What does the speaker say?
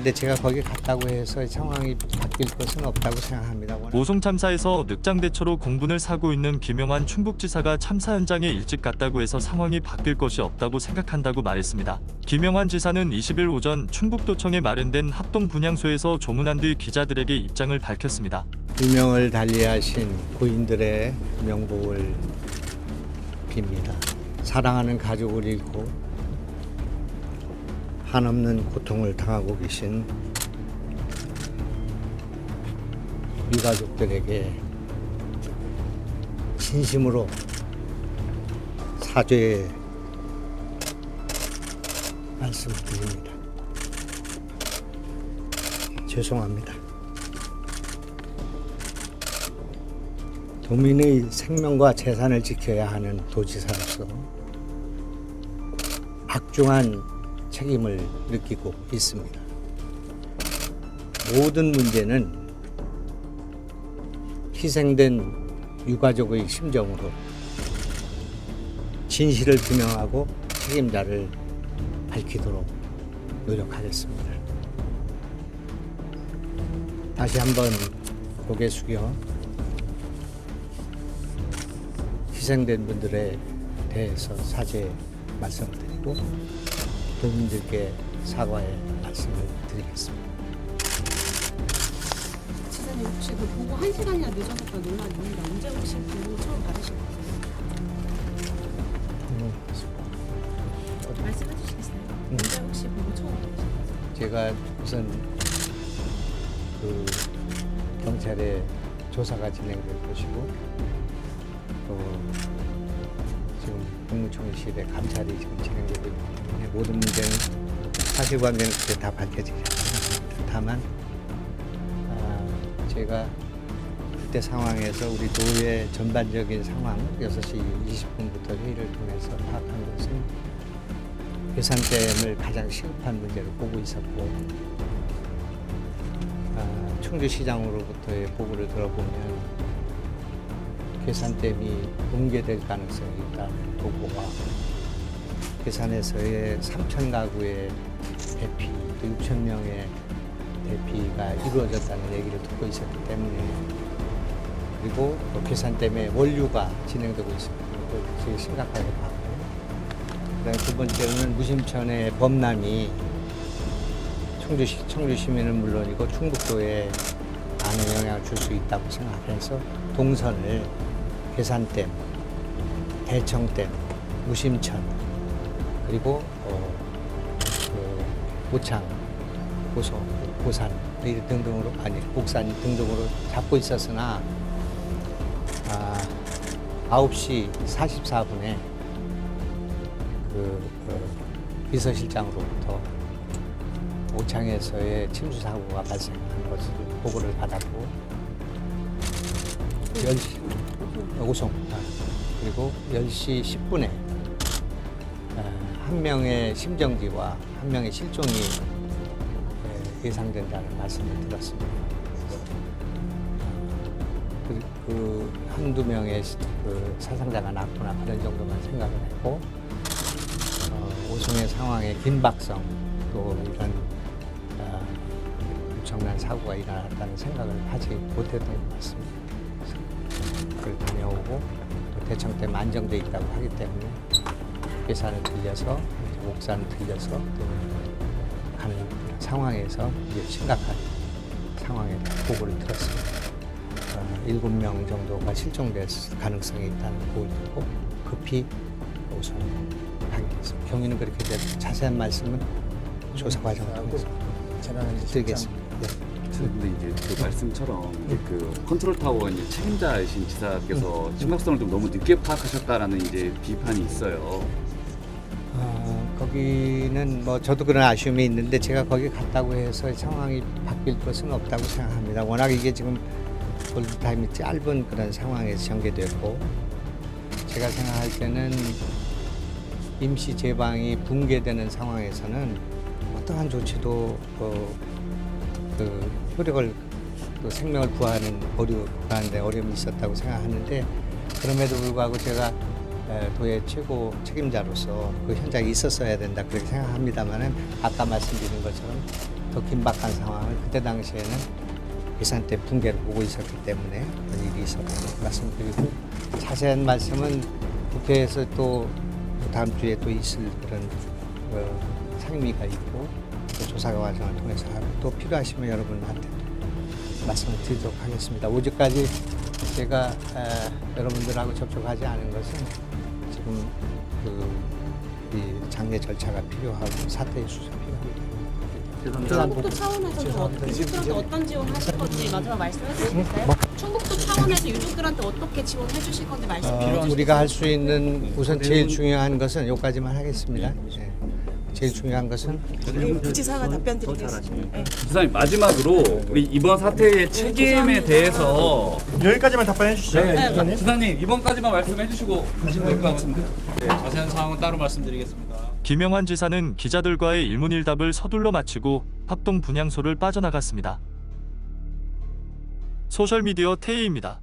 근데 제가 거기 갔다고 해서 상황이 바뀔 것은 없다고 생각합니다. 오송 참사에서 늑장 대처로 공분을 사고 있는 김영환 충북지사가 참사 현장에 일찍 갔다고 해서 상황이 바뀔 것이 없다고 생각한다고 말했습니다. 김영환 지사는 20일 오전 충북도청에 마련된 합동 분향소에서 조문한 뒤 기자들에게 입장을 밝혔습니다. 유명을 달리하신 고인들의 명복을 빕니다. 사랑하는 가족을 잃고 한없는 고통을 당하고 계신 유가족들에게 진심으로 사죄의 말씀을 드립니다. 죄송합니다. 도민의 생명과 재산을 지켜야 하는 도지사로서 박중한 책임을 느끼고 있습니다. 모든 문제는 희생된 유가족의 심정으로 진실을 규명하고 책임자를 밝히도록 노력하겠습니다. 다시 한번 고개 숙여 희생된 분들에 대해서 사죄 말씀을 드리고 도민들께 사과의 말씀을 드리겠습니다. 지사님 혹시 그 보고 한 시간이나 늦어졌다 논란 있는데 언제 혹시 보고 처음 받으신 거예요? 말씀해 주시겠어요? 언제 혹시 보고 처음 받으신 거예요? 제가 우선 그 경찰의 조사가 진행될 것이고 또 국무총리실의 감찰이 지금 진행되고 있기 때문에 모든 문제는 사실관계는 그때 다 밝혀지지 않습니다. 다만 아, 제가 그때 상황에서 우리 노예 전반적인 상황 6시 20분부터 회의를 통해서 파악한 것은 괴산댐을 가장 시급한 문제로 보고 있었고 아, 충주시장으로부터의 보고를 들어보면 괴산댐이 붕괴될 가능성이 있다는 보고와 괴산에서의 3천 가구의 대피, 또 6천 명의 대피가 이루어졌다는 얘기를 듣고 있었기 때문에 그리고 또 괴산댐의 원류가 진행되고 있습니다. 되게 심각하게 봤고 그다음에 두 번째로는 무심천의 범람이 청주시, 청주 시민은 물론이고 충북도에 많은 영향을 줄 수 있다고 생각해서 동선을 계산댐, 대청댐, 무심천 그리고 어, 그 오창, 고소, 고산 이 등등으로 아니 옥산 등등으로 잡고 있었으나 아, 9시 44분에 그, 그 비서실장으로부터 오창에서의 침수 사고가 발생한 것을 보고를 받았고 10시 오송 아, 그리고 10시 10분에 한 명의 심정지와 한 명의 실종이 에, 예상된다는 말씀을 들었습니다. 그, 그 한두 명의 시- 그 사상자가 났구나 그런 정도만 생각을 했고 어, 오송의 상황의 긴박성 또 이런 어, 엄청난 사고가 일어났다는 생각을 하지 못했던 것 같습니다. 그걸 다녀오고 또 대청댐 안정돼 있다고 하기 때문에 괴산을 들려서 옥산을 들려서 또 가는 상황에서 이제 심각한 상황에 보고를 들었습니다. 어, 일곱 명 정도가 실종될 가능성이 있다는 보고를 듣고 급히 우선 가게 됐습니다. 경위는 그렇게 돼서 자세한 말씀은 조사 과정을 통해서 드리겠습니다. 네. 근데 이제 그 말씀처럼 이제 그 컨트롤 타워 이제 책임자이신 지사께서 심각성을 좀 너무 늦게 파악하셨다라는 이제 비판이 있어요. 어, 거기는 뭐 저도 그런 아쉬움이 있는데 제가 거기 갔다고 해서 상황이 바뀔 것은 없다고 생각합니다. 워낙 이게 지금 골드타임이 짧은 그런 상황에서 전개됐고 제가 생각할 때는 임시 제방이 붕괴되는 상황에서는 어떠한 조치도 어, 그 효력을 그 생명을 구하는 어려 구하는데 어려움이 있었다고 생각하는데 그럼에도 불구하고 제가 에, 도의 최고 책임자로서 그 현장에 있었어야 된다 그렇게 생각합니다만은 아까 말씀드린 것처럼 더 긴박한 상황을 그때 당시에는 예산 때 붕괴를 보고 있었기 때문에 그런 일이 있었다고 말씀드리고 자세한 말씀은 국회에서 또 다음 주에 또 있을 그런 어, 상임위가 있고 또 조사 과정을 통해서 하고 또 필요하시면 여러분한테 말씀을 드리도록 하겠습니다. 오직까지 제가 에, 여러분들하고 접촉하지 않은 것은 지금 그이 장례 절차가 필요하고 사퇴의 수습 필요합니다. 충북도 차원에서는 어떻게 유족들한테 어떤 지원 하실 건지 마지막 말씀해 주실까요? 뭐? 충북도 차원에서 유족들한테 어떻게 지원해 주실 건지 말씀 어? 우리가 할 수 있는 우선 제일 중요한 것은 여기까지만 하겠습니다. 예. 제일 중요한 것은 부지사가 답변 드리겠습니다. 네. 지사님 마지막으로 우리 이번 사태의 책임에 대해서 여기까지만 답변해 주시죠. 네, 지사님 이번까지만 말씀해 주시고 가시면 될것 같습니다. 네, 자세한 사항은 따로 말씀드리겠습니다. 김영환 지사는 기자들과의 일문일답을 서둘러 마치고 합동 분향소를 빠져나갔습니다. 소셜미디어 태희입니다.